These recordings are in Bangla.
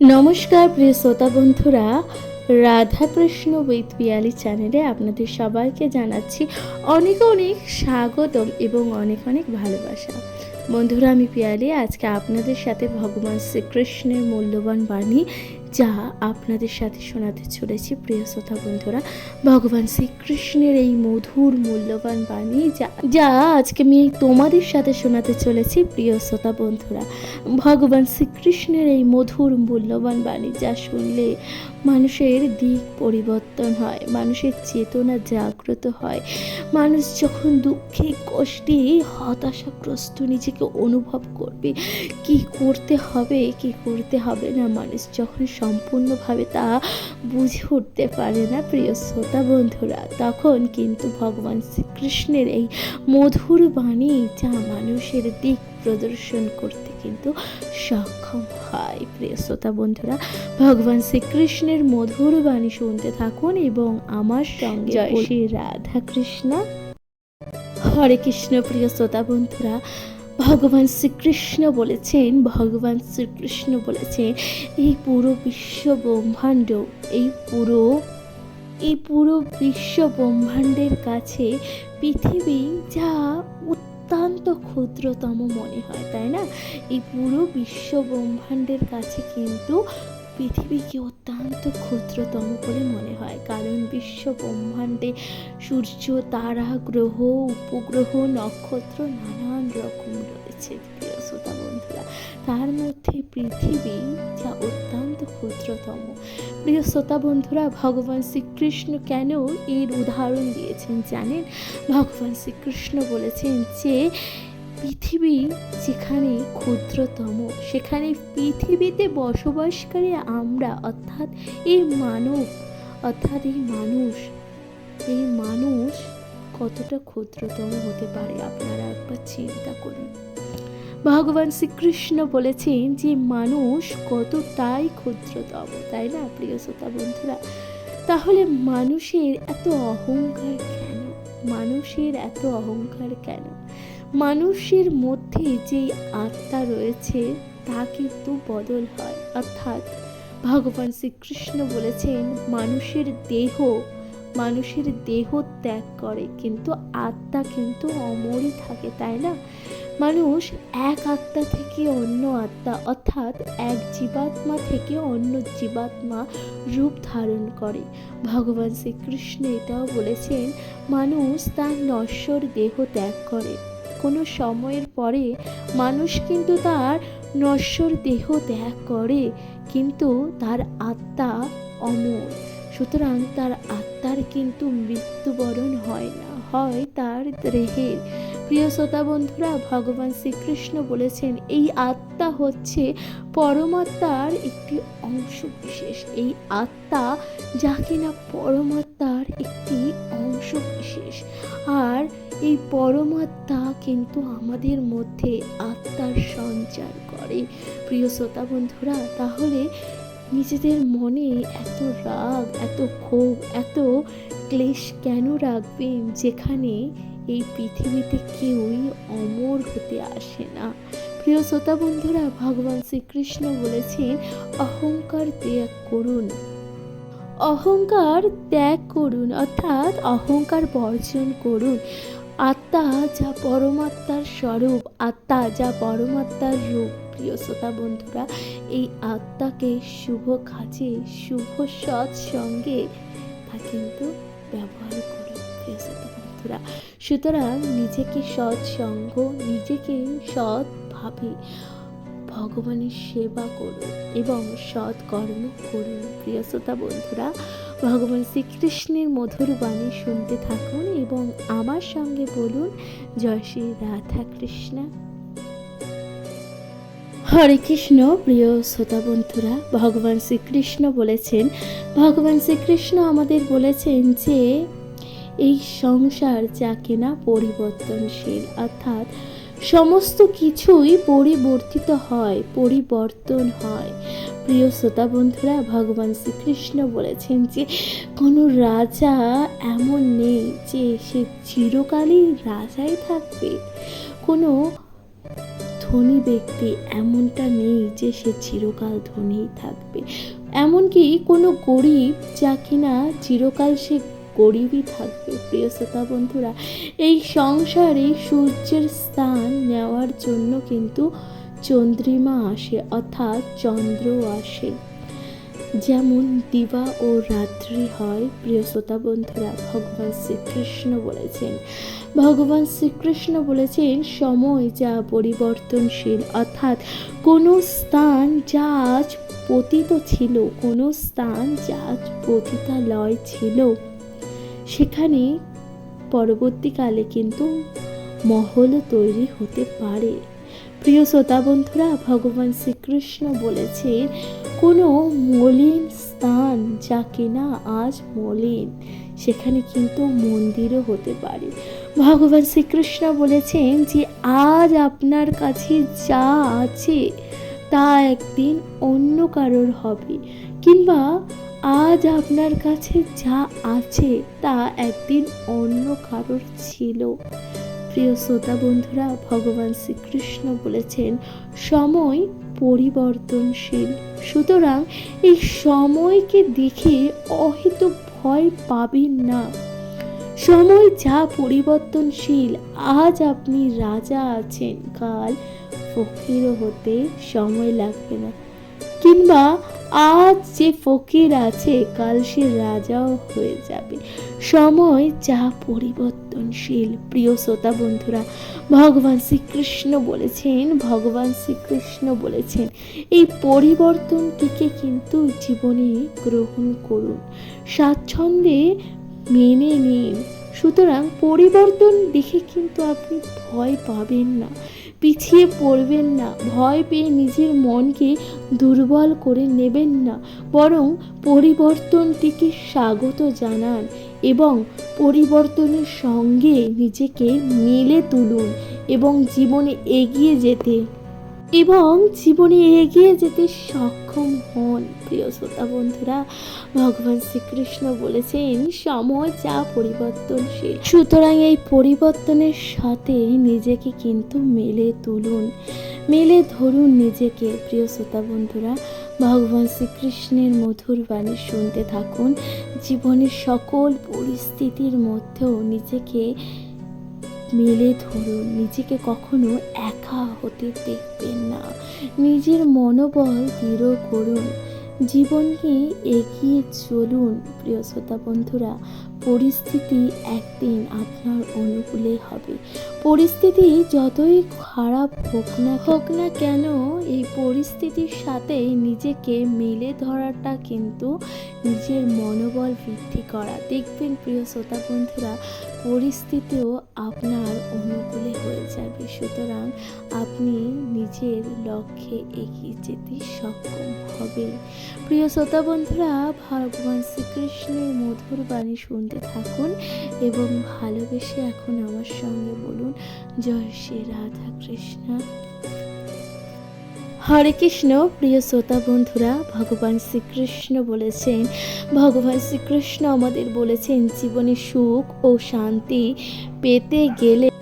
নমস্কার, প্রিয় শ্রোতা বন্ধুরা। রাধাকৃষ্ণ উইথ পিয়ালি চ্যানেলে আপনাদের সবাইকে জানাচ্ছি অনেক অনেক স্বাগতম এবং অনেক অনেক ভালোবাসা। বন্ধুরা, আমি পিয়ালি আজকে আপনাদের সাথে ভগবান শ্রীকৃষ্ণের মূল্যবান বাণী যা আপনাদের সাথে শোনাতে চলেছি, প্রিয় শ্রোতা বন্ধুরা। ভগবান শ্রীকৃষ্ণের এই মধুর, মূল্যবান বাণী যা যা আজকে আমি তোমাদের সাথে শোনাতে চলেছি, প্রিয় শ্রোতা বন্ধুরা। ভগবান শ্রীকৃষ্ণের এই মধুর, মূল্যবান বাণী যা শুনলে মানুষের দিক পরিবর্তন হয়, মানুষের চেতনা জাগ্রত হয়। মানুষ যখন দুঃখে, কষ্টে, হতাশাগ্রস্ত নিজেকে অনুভব করবে, কি করতে হবে, কি করতে হবে না, মানুষ যখন সম্পূর্ণভাবে তা বুঝে উঠতে পারে না, প্রিয় শ্রোতা বন্ধুরা, তখন কিন্তু ভগবান শ্রীকৃষ্ণের এই মধুর বাণী যা মানুষের দিক প্রদর্শন করতে কিন্তু সক্ষম হয়। প্রিয় শ্রোতা বন্ধুরা ভগবান শ্রীকৃষ্ণের মধুর বাণী শুনতে থাকুন এবং আমার সঙ্গে জয় শ্রী রাধা কৃষ্ণ হরে কৃষ্ণ প্রিয় শ্রোতা বন্ধুরা ভগবান শ্রীকৃষ্ণ বলেছেন ভগবান শ্রীকৃষ্ণ বলেছেন এই পুরো বিশ্ব ব্রহ্মাণ্ড এই পুরো এই পুরো বিশ্ব ব্রহ্মাণ্ডের কাছে পৃথিবী যা অত্যন্ত ক্ষুদ্রতম মনে হয়, তাই না? এই পুরো বিশ্ব ব্রহ্মাণ্ডের কাছে কিন্তু পৃথিবীকে অত্যন্ত ক্ষুদ্রতম বলে মনে হয়। কারণ বিশ্ব ব্রহ্মাণ্ডে সূর্য, তারা, গ্রহ, উপগ্রহ, নক্ষত্র নানান রকম রয়েছে, প্রিয় শ্রোতা বন্ধুরা। তার মধ্যে পৃথিবী ক্ষুদ্রতম প্রিয় শ্রোতা বন্ধুরা, ভগবান শ্রীকৃষ্ণ কেন এর উদাহরণ দিয়েছেন জানেন? ভগবান শ্রীকৃষ্ণ বলেছেন যে, পৃথিবী যেখানে ক্ষুদ্রতম, সেখানে পৃথিবীতে বসবাসকারী আমরা, অর্থাৎ এই মানব, অর্থাৎ এই মানুষ এই মানুষ কতটা ক্ষুদ্রতম হতে পারে? আপনারা একবার চিন্তা করুন। ভগবান শ্রীকৃষ্ণ বলেছেন যে মানুষ কতটাই ক্ষুদ্রতম, তাই না প্রিয় শ্রোতা বন্ধুরা? তাহলে মানুষের এত অহংকার কেন? মানুষের এত অহংকার কেন? মানুষের মধ্যে যে আত্মা রয়েছে, তা কিন্তু বদল হয়। অর্থাৎ ভগবান শ্রীকৃষ্ণ বলেছেন, মানুষের দেহ মানুষের দেহ ত্যাগ করে, কিন্তু আত্মা কিন্তু অমরই থাকে, তাই না? মানুষ এক আত্মা থেকে অন্য আত্মা, অর্থাৎ এক জীবাত্মা থেকে অন্য জীবাত্মা রূপ ধারণ করে। ভগবান শ্রীকৃষ্ণ এটাও বলেছেন, মানুষ তার নশ্বর দেহ ত্যাগ করে। কোনো সময়ের পরে মানুষ কিন্তু তার নশ্বর দেহ ত্যাগ করে, কিন্তু তার আত্মা অমর। সুতরাং তার আত্মার কিন্তু মৃত্যুবরণ হয় না, হয় তার দেহের। প্রিয় শ্রোতা বন্ধুরা, ভগবান শ্রীকৃষ্ণ বলেছেন, এই আত্মা হচ্ছে পরমাত্মার একটি অংশ বিশেষ। এই আত্মা যা কিনা পরমাত্মার একটি অংশ বিশেষ। আর এই পরমাত্মা কিন্তু আমাদের মধ্যে আত্মার সঞ্চার করে। প্রিয় শ্রোতা বন্ধুরা, তাহলে নিজেদের মনে এত রাগ, এত ক্ষোভ, এত ক্লেশ কেন রাখবেন? যেখানে এই পৃথিবীতে কেউই অমর হতে আসে না। প্রিয় শ্রোতা বন্ধুরা, ভগবান শ্রীকৃষ্ণ বলেছেন, অহংকার ত্যাগ করুন। অহংকার ত্যাগ করুন, অর্থাৎ অহংকার বর্জন করুন। আত্মা যা পরমাত্মার স্বরূপ, আত্মা যা পরমাত্মার রূপ। প্রিয় শ্রোতা বন্ধুরা, এই আত্মাকে শুভ কাজে, শুভ সৎ সঙ্গে তা কিন্তু ব্যবহার করুন। প্রিয় শ্রোতা বন্ধুরা সুতরাং নিজেকে সৎ সঙ্গ, নিজেকে সৎভাবে ভগবানের সেবা করুন এবং সৎ কর্ম করুন। প্রিয় শ্রোতা বন্ধুরা, ভগবান শ্রীকৃষ্ণের মধুর বাণী শুনতে থাকুন এবং আমার সঙ্গে বলুন, জয় শ্রী রাধা কৃষ্ণ। হরে কৃষ্ণ, প্রিয় শ্রোতা বন্ধুরা, ভগবান শ্রীকৃষ্ণ বলেছেন, ভগবান শ্রীকৃষ্ণ আমাদের বলেছেন যে এই সংসার যা কিনা পরিবর্তনশীল, অর্থাৎ সমস্ত কিছুই পরিবর্তিত হয়, পরিবর্তন হয়। প্রিয় শ্রোতা বন্ধুরা, ভগবান শ্রীকৃষ্ণ বলেছেন যে, কোনো রাজা এমন নেই যে সে চিরকালই রাজাই থাকবে। কোনো ধনী ব্যক্তি এমনটা নেই যে সে চিরকাল ধনীই থাকবে। এমনকি কোনো গরিব যা কিনা চিরকাল সে গরিবই থাকবে, প্রিয় শ্রোতা বন্ধুরা। এই সংসারে সূর্যের স্থান নেওয়ার জন্য কিন্তু চন্দ্রিমা আসে, অর্থাৎ চন্দ্র আসে। যেমন দিবা ও রাত্রি হয়, প্রিয় শ্রোতা বন্ধুরা, ভগবান শ্রীকৃষ্ণ বলেছেন। ভগবান শ্রীকৃষ্ণ বলেছেন, সময় যা পরিবর্তনশীল, অর্থাৎ কোনো স্থান যা আজ পতিত ছিল, কোনো স্থান যা আজ পতিতালয় ছিল। সেখানে পরবর্তীকালে কিন্তু মহল তৈরি হতে পারে। প্রিয় শ্রোতা বন্ধুরা, ভগবান শ্রীকৃষ্ণ বলেছেন, কোনো মলিন স্থান যা কিনা আজ মলিন, সেখানে কিন্তু মন্দিরও হতে পারে। ভগবান শ্রীকৃষ্ণ বলেছেন যে, আজ আপনার কাছে যা আছে তা একদিন অন্য কারোর হবে, কিংবা আজ আপনার কাছে যা আছে তা একদিন অন্য কারোর ছিল। প্রিয় শ্রোতা বন্ধুরা, ভগবান শ্রীকৃষ্ণ বলেছেন, সময় পরিবর্তনশীল। সুতরাং এই সময়কে দেখে অহিত ভয় পাবেন না। সময় যা পরিবর্তনশীল, আজ আপনি রাজা আছেন। কাল ফকিরও হতে সময় লাগবে না। কিংবা আজ যে ফকির আছে, কাল সে রাজাও হয়ে যাবে। সময় যা পরিবর্তনশীল। প্রিয় শ্রোতা বন্ধুরা, ভগবান শ্রীকৃষ্ণ বলেছেন, ভগবান শ্রীকৃষ্ণ বলেছেন, এই পরিবর্তনটিকে কিন্তু জীবনে গ্রহণ করুন। স্বাচ্ছন্দ্যে মেনে নিন। সুতরাং পরিবর্তন দেখে কিন্তু আপনি ভয় পাবেন না। পিছিয়ে পড়বেন না। ভয় পেয়ে নিজের মনকে দুর্বল করে নেবেন না। বরং পরিবর্তনটিকে স্বাগত জানান এবং পরিবর্তনের সঙ্গে নিজেকে মেলে তুলুন এবং জীবনে এগিয়ে যেতে এবং জীবনে এগিয়ে যেতে সক্ষম হন। প্রিয় শ্রোতা বন্ধুরা, ভগবান শ্রীকৃষ্ণ বলেছেন, সময় যা পরিবর্তনশীল। সুতরাং এই পরিবর্তনের সাথে নিজেকে কিন্তু মেলে তুলুন। মেলে ধরুন নিজেকে। প্রিয় শ্রোতা বন্ধুরা, ভগবান শ্রীকৃষ্ণের মধুর বাণী শুনতে থাকুন। জীবনের সকল পরিস্থিতির মধ্যেও নিজেকে মেলে ধরুন নিজেকে কখনো একা হতে দেখবেন না। নিজের মনোবল দৃঢ় করুন। জীবনকে এগিয়ে চলুন, প্রিয় শ্রোতা বন্ধুরা। পরিস্থিতি একদিন আপনার অনুকূলে হবে। পরিস্থিতি যতই খারাপ হোক না হোক না কেন, এই পরিস্থিতির সাথে নিজেকে মেলে ধরাটা কিন্তু নিজের মনোবল বৃদ্ধি করা। দেখবেন প্রিয় শ্রোতা বন্ধুরা, পরিস্থিতিও আপনার অনুকূলে হয়ে যাবে। সুতরাং আপনি নিজের লক্ষ্যে এগিয়ে যেতে সক্ষম হবে প্রিয় শ্রোতা বন্ধুরা, ভগবান শ্রীকৃষ্ণের মধুর বাণী শুনতে থাকুন এবং ভালোবেসে এখন আমার সঙ্গে বলুন, জয় শ্রী রাধা কৃষ্ণ। হরে কৃষ্ণ, প্রিয় শ্রোতা বন্ধুরা, ভগবান শ্রীকৃষ্ণ বলেছেন, ভগবান শ্রীকৃষ্ণ আমাদের বলেছেন, জীবনে সুখ ও শান্তি পেতে গেলে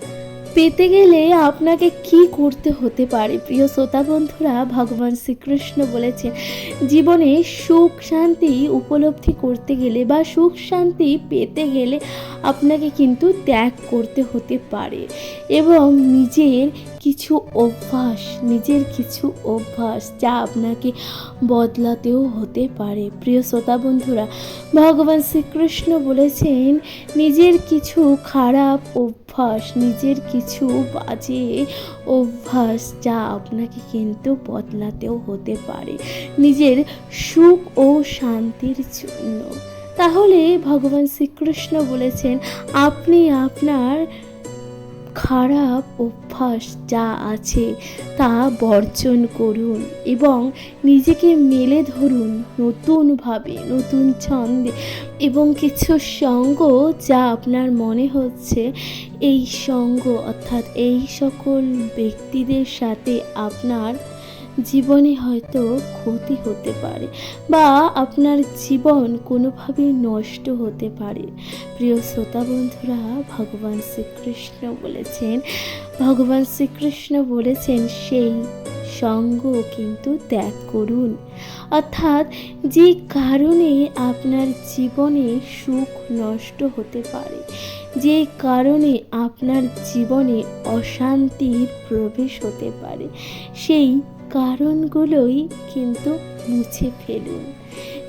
পেতে গেলে আপনাকে কি করতে হতে পারে? প্রিয় শ্রোতা বন্ধুরা, ভগবান শ্রীকৃষ্ণ বলেছেন, জীবনে সুখ শান্তি উপলব্ধি করতে গেলে বা সুখ শান্তি পেতে গেলে আপনাকে কিন্তু ত্যাগ করতে হতে পারে। এবং নিজের কিছু অভ্যাস, নিজের কিছু অভ্যাস যা আপনাকে বদলাতেও হতে পারে। প্রিয় শ্রোতা বন্ধুরা, ভগবান শ্রীকৃষ্ণ বলেছেন, নিজের কিছু খারাপ অভ্যাস, নিজের কিছু বাজে অভ্যাস যা আপনাকে কিন্তু বদলাতেও হতে পারে। নিজের সুখ ও শান্তির জন্য। তাহলে ভগবান শ্রীকৃষ্ণ বলেছেন, আপনি আপনার খারাপ অভ্যাস যা আছে তা বর্জন করুন এবং নিজেকে মেলে ধরুন নতুনভাবে, নতুন ছন্দে এবং কিছু সঙ্গ যা আপনার মনে হচ্ছে এই সঙ্গ অর্থাৎ এই সকল ব্যক্তিদের সাথে আপনার জীবনে হয়তো ক্ষতি হতে পারে বা আপনার জীবন কোনোভাবে নষ্ট হতে পারে। প্রিয় শ্রোতা বন্ধুরা, ভগবান শ্রীকৃষ্ণ বলেছেন, ভগবান শ্রীকৃষ্ণ বলেছেন, সেই সঙ্গ কিন্তু ত্যাগ করুন। অর্থাৎ যে কারণে আপনার জীবনে সুখ নষ্ট হতে পারে, যে কারণে আপনার জীবনে অশান্তির প্রবেশ হতে পারে, সেই কারণগুলোই কিন্তু মুছে ফেলুন।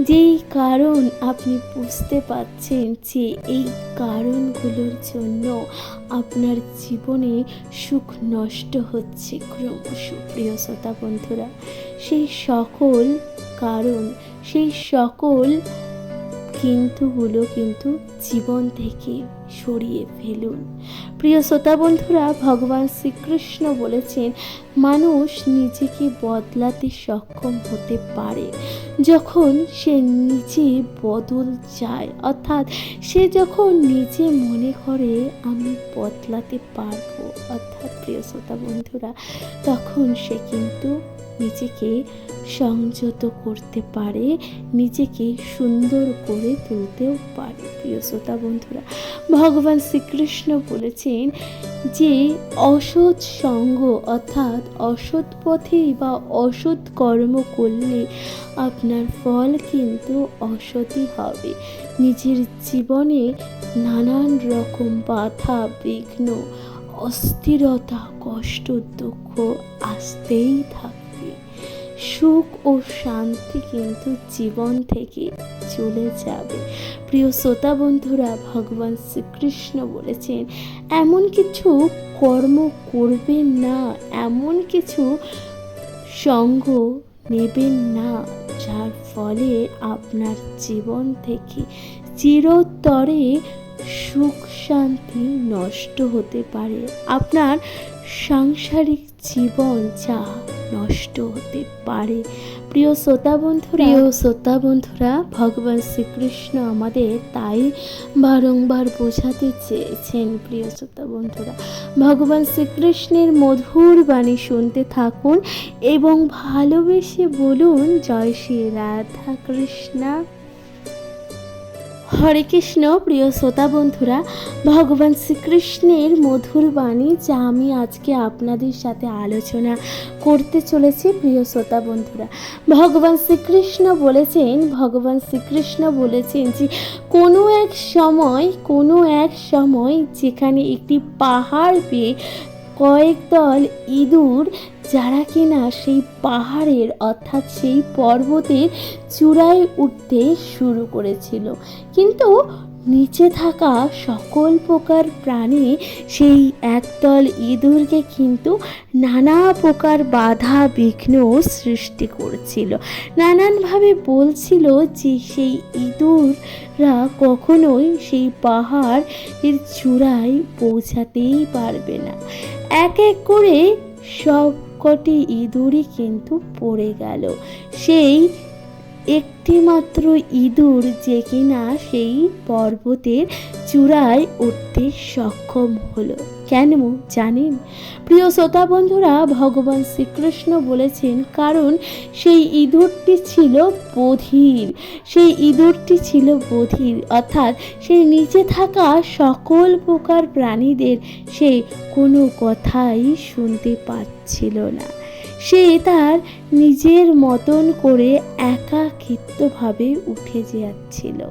যেই কারণ আপনি বুঝতে পারছেন যে এই কারণগুলোর জন্য আপনার জীবনে সুখ নষ্ট হচ্ছে ক্রমশ, প্রিয় শ্রোতা বন্ধুরা। সেই সকল কারণ, সেই সকল কিন্তুগুলো কিন্তু জীবন থেকে সরিয়ে ফেলুন। প্রিয় শ্রোতা বন্ধুরা, ভগবান শ্রীকৃষ্ণ বলেছেন, মানুষ নিজেকে বদলাতে সক্ষম হতে পারে। যখন সে নিজে বদল চায়, অর্থাৎ সে যখন নিজে মনে করে, আমি বদলাতে পারব। অর্থাৎ প্রিয় শ্রোতা বন্ধুরা, তখন সে কিন্তু নিজেকে সংযত করতে পারে, নিজেকে সুন্দর করে তুলতেও পারে। প্রিয় শ্রোতা বন্ধুরা, ভগবান শ্রীকৃষ্ণ বলেছেন যে অসৎ সঙ্গ অর্থাৎ অসৎ পথে বা অসৎ কর্ম করলে আপনার ফল কিন্তু অসৎই হবে। নিজের জীবনে নানান রকম বাধা, বিঘ্ন, অস্থিরতা, কষ্ট, দুঃখ আসতেই থাকবে সুখ ও শান্তি কিন্তু জীবন থেকে চলে যাবে। প্রিয় শ্রোতা বন্ধুরা, ভগবান শ্রীকৃষ্ণ বলেছেন, এমন কিছু কর্ম করবেন না, এমন কিছু সঙ্গ নেবেন না, যার ফলে আপনার জীবন থেকে চিরতরে সুখ শান্তি নষ্ট হতে পারে। আপনার সাংসারিক জীবন যা নষ্ট হতে পারে। প্রিয় শ্রোতা বন্ধুরা, প্রিয় শ্রোতা বন্ধুরা, ভগবান শ্রীকৃষ্ণ আমাদের তাই বারংবার বোঝাতে চেয়েছেন, প্রিয় শ্রোতা বন্ধুরা। ভগবান শ্রীকৃষ্ণের মধুর বাণী শুনতে থাকুন এবং ভালোবেসে বলুন, জয় শ্রী রাধা কৃষ্ণা হরে কৃষ্ণ, প্রিয় শ্রোতা বন্ধুরা, ভগবান শ্রীকৃষ্ণের মধুর বাণী যা আমি আজকে আপনাদের সাথে আলোচনা করতে চলেছি, প্রিয় শ্রোতা বন্ধুরা। ভগবান শ্রীকৃষ্ণ বলেছেন, ভগবান শ্রীকৃষ্ণ বলেছেন যে, কোনো এক সময়, কোনো এক সময় যেখানে একটি পাহাড় পেয়ে কয়েক দল ইঁদুর যারা কিনা সেই পাহাড়ের, অর্থাৎ সেই পর্বতের চূড়ায় উঠতে শুরু করেছিল। কিন্তু নিচে থাকা সকল প্রকার প্রাণী সেই একদল ইঁদুরকে কিন্তু নানা প্রকার বাধা, বিঘ্ন সৃষ্টি করছিল। নানানভাবে বলছিল যে সেই ইঁদুররা কখনোই সেই পাহাড় এর চূড়ায় পৌঁছাতেই পারবে না। এক এক করে সব কটি ইঁদুরই কিন্তু পড়ে গেল। সেই একটি মাত্র ইঁদুর যে কিনা সেই পর্বতের চূড়ায় উঠতে সক্ষম হলো। কেন জানেন? প্রিয় শ্রোতা বন্ধুরা, ভগবান শ্রীকৃষ্ণ বলেছেন, কারণ সেই ইঁদুরটি ছিল বধির। সেই ইঁদুরটি ছিল বধির, অর্থাৎ সেই নিচে থাকা সকল প্রকার প্রাণীদের সে কোনো কথাই শুনতে পাচ্ছিল না। সে তার নিজের মতন করে একাকিত্বভাবে উঠে যাচ্ছিল।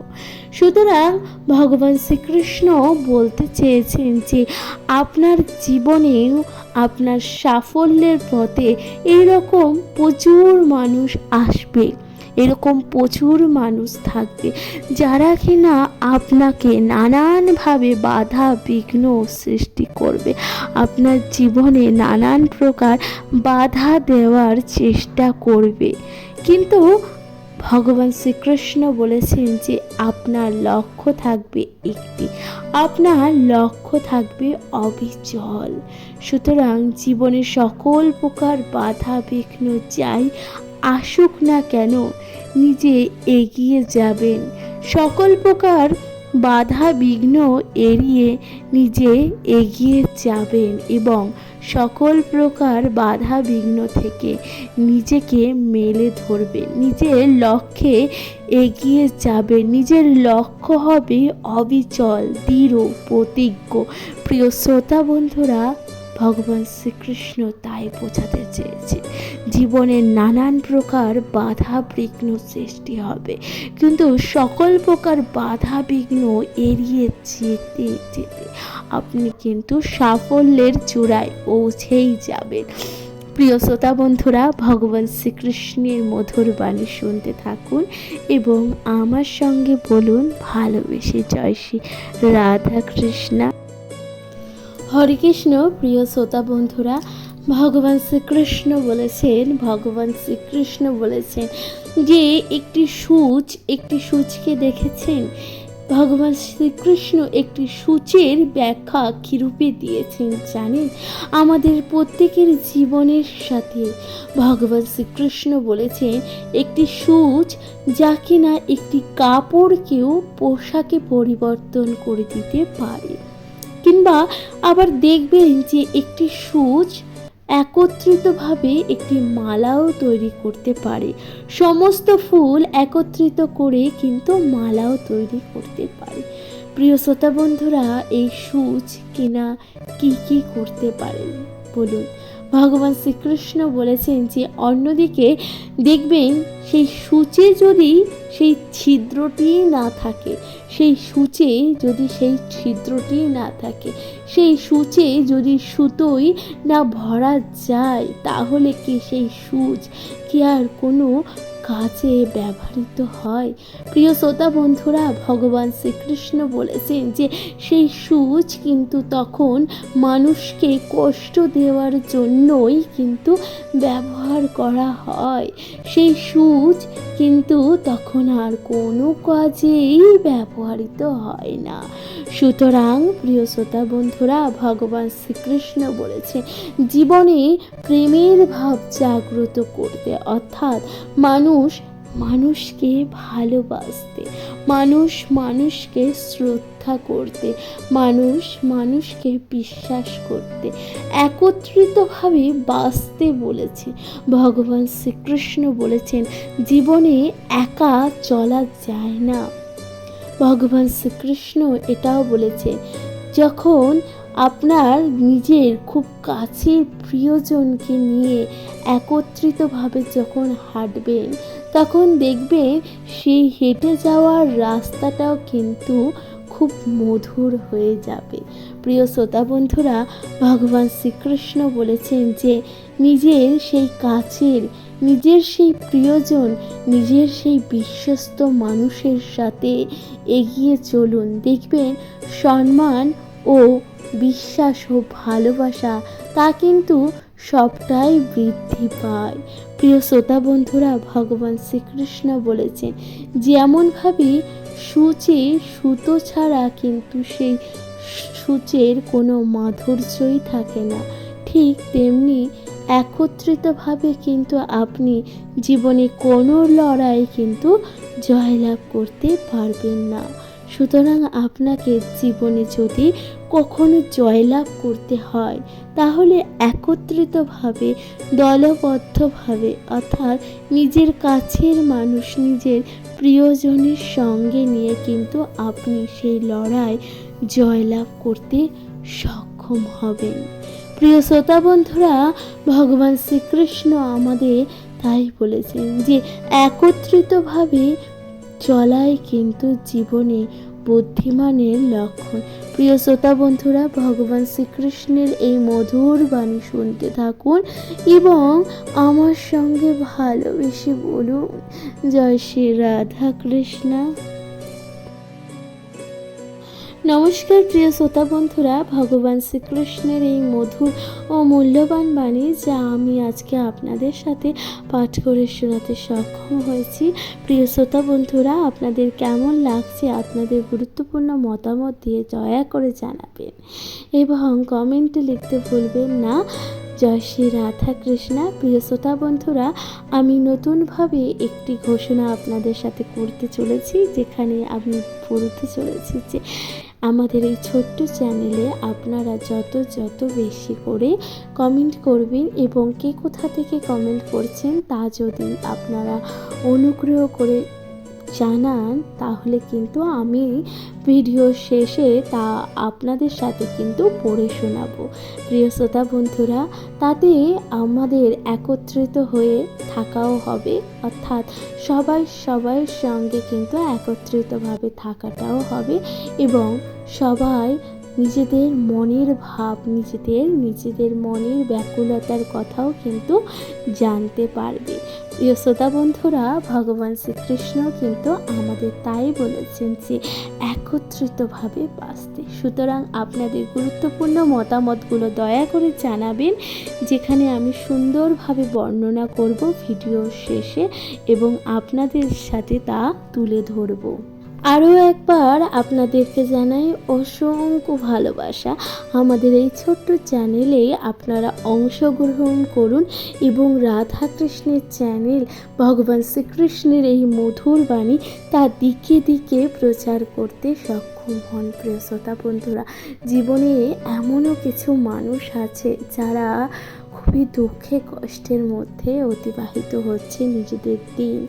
সুতরাং ভগবান শ্রীকৃষ্ণ বলতে চেয়েছেন যে, আপনার জীবনেও আপনার সাফল্যের পথে এইরকম প্রচুর মানুষ আসবে। এরকম প্রচুর মানুষ থাকবে যারা কিনা আপনাকে নানানভাবে বাধা, বিঘ্ন সৃষ্টি করবে। আপনার জীবনে নানান প্রকার বাধা দেওয়ার চেষ্টা করবে। কিন্তু ভগবান শ্রীকৃষ্ণ বলেছেন যে আপনার লক্ষ্য থাকবে একটি। আপনার লক্ষ্য থাকবে অবিচল। সুতরাং জীবনে সকল প্রকার বাধা, বিঘ্ন যাই আসুক না কেন, নিজে এগিয়ে যাবেন। সকল প্রকার বাধা বিঘ্ন এড়িয়ে নিজে এগিয়ে যাবেন এবং সকল প্রকার বাধা বিঘ্ন থেকে নিজেকে মেলে ধরবে নিজের লক্ষ্যে এগিয়ে যাবে নিজের লক্ষ্য হবে অবিচল, দৃঢ়, প্রতিজ্ঞ। প্রিয় শ্রোতা বন্ধুরা ভগবান শ্রীকৃষ্ণ তাই বোঝাতে চেয়েছে। জীবনের নানান প্রকার বাধা বিঘ্ন সৃষ্টি হবে। কিন্তু সকল প্রকার বাধা বিঘ্ন এড়িয়ে যেতে যেতে আপনি কিন্তু সাফল্যের চূড়ায় পৌঁছেই যাবেন। প্রিয় শ্রোতা বন্ধুরা, ভগবান শ্রীকৃষ্ণের মধুর বাণী শুনতে থাকুন এবং আমার সঙ্গে বলুন, ভালোবেসে জয় শ্রী রাধা কৃষ্ণা হরে কৃষ্ণ, প্রিয় শ্রোতা বন্ধুরা, ভগবান শ্রীকৃষ্ণ বলেছেন, ভগবান শ্রীকৃষ্ণ বলেছেন যে একটি সূচ একটি সূচকে দেখেছেন। ভগবান শ্রীকৃষ্ণ একটি সূচের ব্যাখ্যা কীরূপে দিয়েছেন জানেন? আমাদের প্রত্যেকের জীবনের সাথে ভগবান শ্রীকৃষ্ণ বলেছেন, একটি সূচ যা কিনা একটি কাপড়কেও পোশাকে পরিবর্তন করে দিতে পারে। কিংবা আবার দেখবেন যে একটি সূচ একত্রিতভাবে একটি মালাও তৈরি করতে পারে। সমস্ত ফুল একত্রিত করে কিন্তু মালাও তৈরি করতে পারে। প্রিয় শ্রোতা বন্ধুরা, এই সূচ কিনা কি কি করতে পারেন? বলুন। ভগবান শ্রীকৃষ্ণ বলেছেন যে অন্যদিকে দেখবেন সেই সূচে যদি সেই ছিদ্রটি না থাকে, সেই সূচে যদি সেই ছিদ্রটি না থাকে, সেই সূচে যদি সুতোই না ভরা যায়, তাহলে কি সেই সূচ কি আর কোনো কাজে ব্যবহৃত হয়। প্রিয় শ্রোতা বন্ধুরা, ভগবান শ্রীকৃষ্ণ বলেছেন যে, সেই সূচ কিন্তু তখন মানুষকে কষ্ট দেওয়ার জন্যই কিন্তু ব্যবহার করা হয়। সেই সূচ কিন্তু তখন আর কোনো কাজেই ব্যবহৃত হয় না। সুতরাং প্রিয় শ্রোতা বন্ধুরা, ভগবান শ্রীকৃষ্ণ বলেছে, জীবনে প্রেমের ভাব জাগ্রত করতে, অর্থাৎ মানুষ মানুষকে ভালোবাসতে, মানুষ মানুষকে শ্রদ্ধা করতে, মানুষ মানুষকে বিশ্বাস করতে, একত্রিতভাবে বাঁচতে বলেছে। ভগবান শ্রীকৃষ্ণ বলেছেন, জীবনে একা চলা যায় না। ভগবান শ্রীকৃষ্ণ এটাও বলেছে, যখন আপনার নিজের খুব কাছের প্রিয়জনকে নিয়ে একত্রিতভাবে যখন হাঁটবেন, তখন দেখবেন সেই হেঁটে যাওয়ার রাস্তাটাও কিন্তু খুব মধুর হয়ে যাবে। প্রিয় শ্রোতা বন্ধুরা, ভগবান শ্রীকৃষ্ণ বলেছেন যে, নিজের সেই কাছের নিজের সেই প্রিয়জন, নিজের সেই বিশ্বস্ত মানুষের সাথে এগিয়ে চলুন। দেখবেন সম্মান ও বিশ্বাস ও ভালোবাসা, তা কিন্তু সবটাই বৃদ্ধি পায়। প্রিয় শ্রোতা বন্ধুরা, ভগবান শ্রীকৃষ্ণ বলেছেন, যেমনভাবে সূচে সুতো ছাড়া কিন্তু সেই সূচের কোনো মাধুর্যই থাকে না। ঠিক তেমনি একত্রিতভাবে কিন্তু আপনি জীবনে কোনো লড়াই কিন্তু জয়লাভ করতে পারবেন না। সুতরাং আপনাকে জীবনে যদি কখনো জয়লাভ করতে হয়, তাহলে একত্রিতভাবে, দলবদ্ধভাবে, অর্থাৎ নিজের কাছের মানুষ, নিজের প্রিয়জনের সঙ্গে নিয়ে কিন্তু আপনি সেই লড়াই জয়লাভ করতে সক্ষম হবেন। প্রিয় শ্রোতা বন্ধুরা, ভগবান শ্রীকৃষ্ণ আমাদের তাই বলেছেন যে, একত্রিতভাবে চলাই কিন্তু জীবনে বুদ্ধিমানের লক্ষণ। প্রিয় শ্রোতা বন্ধুরা, ভগবান শ্রীকৃষ্ণের এই মধুর বাণী শুনতে থাকুন এবং আমার সঙ্গে ভালোবেসে বলুন, জয় শ্রী রাধা কৃষ্ণা নমস্কার প্রিয় শ্রোতা বন্ধুরা, ভগবান শ্রীকৃষ্ণের এই মধুর ও মূল্যবান বাণী যা আমি আজকে আপনাদের সাথে পাঠ করে শোনাতে সক্ষম হয়েছি। প্রিয় শ্রোতা বন্ধুরা, আপনাদের কেমন লাগছে আপনাদের গুরুত্বপূর্ণ মতামত দিয়ে দয়া করে জানাবেন এবং কমেন্টে লিখতে ভুলবেন না। জয় শ্রী রাধা কৃষ্ণা প্রিয় শ্রোতা বন্ধুরা, আমি নতুনভাবে একটি ঘোষণা আপনাদের সাথে করতে চলেছি, যেখানে আমি বলতে চলেছি যে আমাদের এই ছোট্ট চ্যানেলে আপনারা যত যত বেশি করে কমেন্ট করবেন এবং কে কোথা থেকে কমেন্ট করছেন তা যদি আপনারা অনুগ্রহ করে জানান, তাহলে কিন্তু আমি ভিডিও শেষে তা আপনাদের সাথে কিন্তু পড়ে শোনাবো। প্রিয় শ্রোতা বন্ধুরা, তাতে আমাদের একত্রিত হয়ে থাকাও হবে, অর্থাৎ সবাই সবার সঙ্গে কিন্তু একত্রিতভাবে থাকাটাও হবে এবং সবাই নিজেদের মনের ভাব, নিজেদের নিজেদের মনের ব্যাকুলতার কথাও কিন্তু জানতে পারবে। প্রিয় বন্ধুরা, ভগবান শ্রীকৃষ্ণ কিন্তু আমাদের তাই বলেছেন যে একত্রিতভাবে বাঁচতে। সুতরাং আপনাদের গুরুত্বপূর্ণ মতামতগুলো দয়া করে জানাবেন, যেখানে আমি সুন্দরভাবে বর্ণনা করব ভিডিও শেষে এবং আপনাদের সাথে তা তুলে ধরবো। আরও একবার আপনাদেরকে জানাই অসংখ্য ভালোবাসা। আমাদের এই ছোট্ট চ্যানেলে আপনারা অংশগ্রহণ করুন এবং রাধা কৃষ্ণের চ্যানেল, ভগবান শ্রীকৃষ্ণের এই মধুর বাণী তা দিকে দিকে প্রচার করতে সক্ষম হন। প্রিয় শ্রোতা বন্ধুরা, জীবনে এমনও কিছু মানুষ আছে যারা খুবই দুঃখে কষ্টের মধ্যে অতিবাহিত হচ্ছে নিজেদের দিন।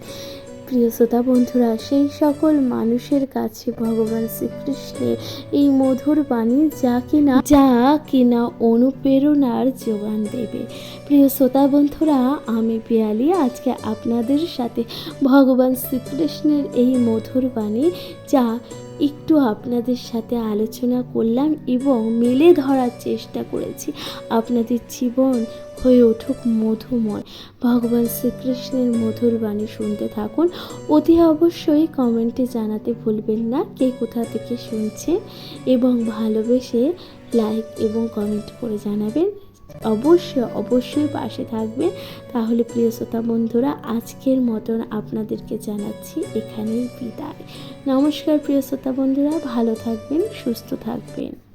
প্রিয় শ্রোতা বন্ধুরা, সেই সকল মানুষের কাছে ভগবান শ্রীকৃষ্ণের এই মধুর বাণী যা কিনা যা কিনা অনুপ্রেরণার যোগান দেবে। প্রিয় শ্রোতা বন্ধুরা, আমি পিয়ালি, আজকে আপনাদের সাথে ভগবান শ্রীকৃষ্ণের এই মধুর বাণী যা একটু আপনাদের সাথে আলোচনা করলাম এবং মেলে ধরার চেষ্টা করেছি। আপনাদের জীবন হয়ে উঠুক মধুময়। ভগবান শ্রীকৃষ্ণের মধুর বাণী শুনতে থাকুন। অতি অবশ্যই কমেন্টে জানাতে ভুলবেন না কে কোথা থেকে শুনছে এবং ভালোবেসে লাইক এবং কমেন্ট করে জানাবেন। অবশ্যই অবশ্যই পাশে থাকবে। তাহলে প্রিয় শ্রোতা বন্ধুরা, আজকের মতন আপনাদেরকে জানাচ্ছি এখানেই বিদায়। নমস্কার প্রিয় শ্রোতা বন্ধুরা, ভালো থাকবেন, সুস্থ থাকবেন।